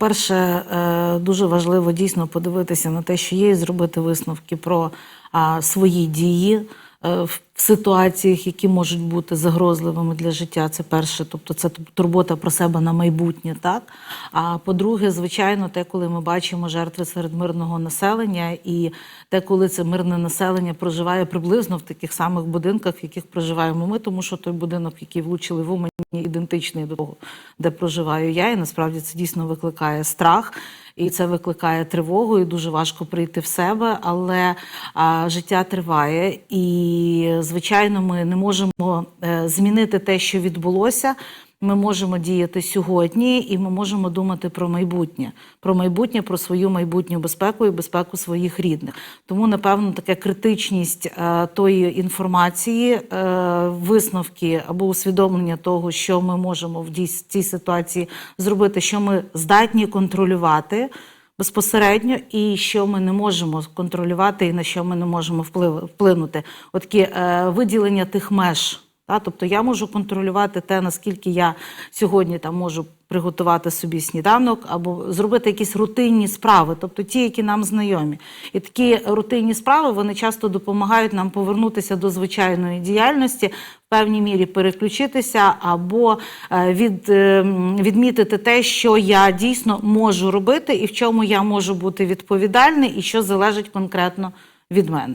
по-перше, е, дуже важливо дійсно подивитися на те, що є, і зробити висновки про свої дії е, в ситуаціях, які можуть бути загрозливими для життя. Це перше, тобто це турбота про себе на майбутнє. Так а по-друге, звичайно, те, коли ми бачимо жертви серед мирного населення, і те, коли це мирне населення проживає приблизно в таких самих будинках, в яких проживаємо ми, тому що той будинок, який влучили в Умані, ідентичний до того, де проживаю я, і насправді це дійсно викликає страх. І це викликає тривогу, і дуже важко прийти в себе, але а, життя триває, і звичайно, ми не можемо е, змінити те, що відбулося. Ми можемо діяти сьогодні, і ми можемо думати про майбутнє, про майбутнє, про свою майбутню безпеку і безпеку своїх рідних. Тому, напевно, така критичність е, тої інформації, е, висновки або усвідомлення того, що ми можемо в цій ситуації зробити, що ми здатні контролювати безпосередньо, і що ми не можемо контролювати, і на що ми не можемо вплинути. От е, виділення тих меж. Тобто я можу контролювати те, наскільки я сьогодні там можу приготувати собі сніданок або зробити якісь рутинні справи, тобто ті, які нам знайомі. І такі рутинні справи вони часто допомагають нам повернутися до звичайної діяльності, в певній мірі переключитися або е, від, е, відмітити те, що я дійсно можу робити, і в чому я можу бути відповідальний, і що залежить конкретно від мене.